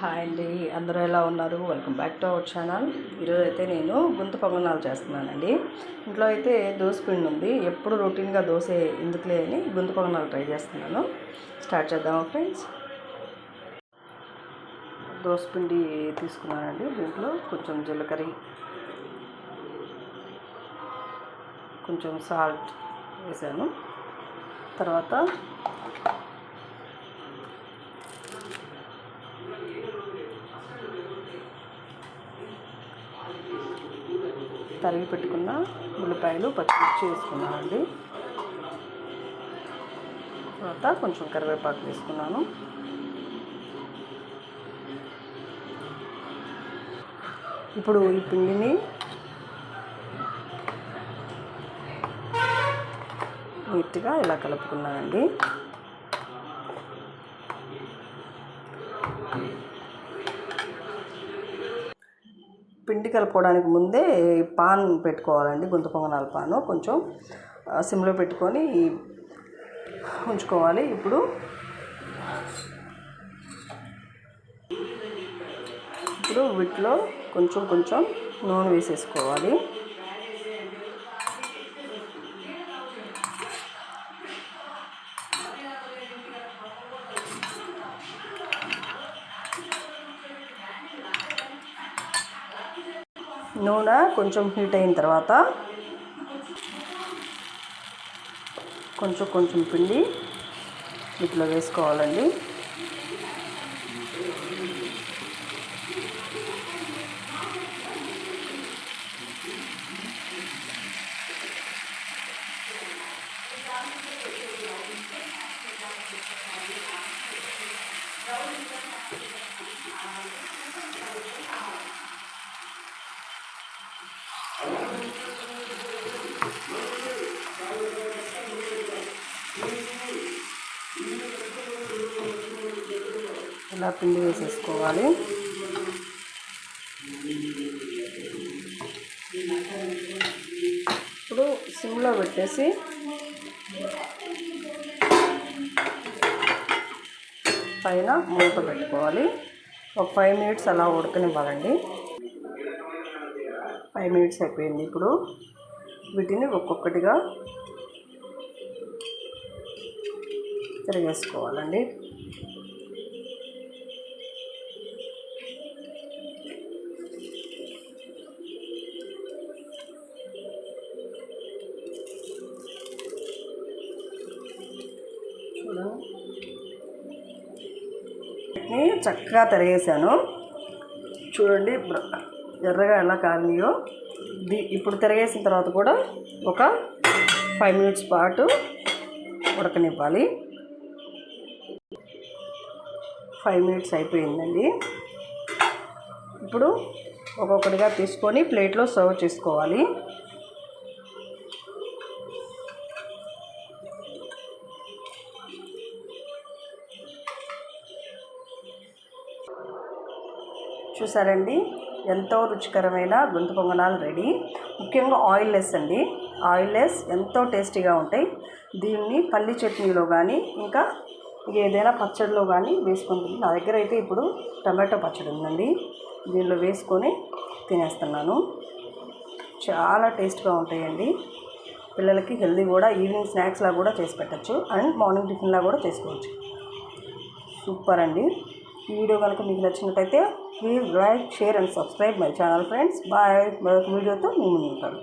Hi అండి. అందరూ ఎలా ఉన్నారు? Welcome back to our channel ఈరోజు అయితే నేను గుంత పొంగనాలు చేస్తున్నానండి. ఇంట్లో అయితే దోశ పిండి ఉంది. ఎప్పుడు రొటీన్గా దోశ ఎందుకులే అని గుంత పొంగనాలు ట్రై చేస్తున్నాను. స్టార్ట్ చేద్దామా ఫ్రెండ్స్ దోశ పిండి తీసుకున్నానండి దీంట్లో. కొంచెం జీలకర్ర కొంచెం సాల్ట్ వేసాను. తర్వాత తరిగి పెట్టుకున్న ఉల్లిపాయలు పచ్చిమిర్చి వేసుకున్నాను అండి. తర్వాత కొంచెం కరివేపాకు వేసుకున్నాను. ఇప్పుడు ఈ పిండిని నీట్గా ఇలా కలుపుకున్నానండి. పిండి కలుపుకోవడానికి ముందే పాన్ పెట్టుకోవాలండి గుంత పొంగనాల పాను. కొంచెం సిమ్లో పెట్టుకొని ఉంచుకోవాలి. ఇప్పుడు ఇప్పుడు వీటిలో కొంచెం కొంచెం నూనె వేసేసుకోవాలి. నూనె కొంచెం హీట్ అయిన తర్వాత కొంచెం కొంచెం పిండి ఇట్లా వేసుకోవాలండి. ఇలా పిండి వేసేసుకోవాలి. ఇప్పుడు సిమ్లో పెట్టేసి పైన మూత పెట్టుకోవాలి. ఒక ఫైవ్ మినిట్స్ అలా ఉడకనివ్వాలండి. ఫైవ్ మినిట్స్ అయిపోయింది. ఇప్పుడు వీటిని ఒక్కొక్కటిగా తిరిగేసుకోవాలండి. చక్కగా తిరగేసాను. చూడండి ఇప్పుడు ఎర్రగా ఎలా కాలినాయో ఇప్పుడు తిరగేసిన తర్వాత కూడా ఒక ఫైవ్ మినిట్స్ పాటు ఉడకనివ్వాలి. ఫైవ్ మినిట్స్ అయిపోయిందండి. ఇప్పుడు ఒక్కొక్కటిగా తీసుకొని ప్లేట్లో సర్వ్ చేసుకోవాలి. చూసారండి? ఎంతో రుచికరమైన గొంతు పొంగనాలు రెడీ. ముఖ్యంగా ఆయిల్ లెస్ అండి. ఆయిల్ లెస్ ఎంతో టేస్టీగా ఉంటాయి. దీన్ని పల్లి చట్నీలో కానీ ఇంకా ఏదైనా పచ్చడిలో కానీ వేసుకుంటుంది నా దగ్గర అయితే ఇప్పుడు టమాటో పచ్చడి ఉందండి. దీనిలో వేసుకొని తినేస్తున్నాను. చాలా టేస్ట్గా ఉంటాయండి. పిల్లలకి హెల్దీ కూడా ఈవినింగ్ స్నాక్స్లా కూడా చేసి పెట్టచ్చు. అండ్ మార్నింగ్ టిఫిన్లా కూడా చేసుకోవచ్చు. సూపర్ అండి. ఈ వీడియో కనుక మీకు నచ్చినట్టయితే please like share and subscribe my channel friends bye మరొక వీడియోతో మీ ముందు ఉంటాను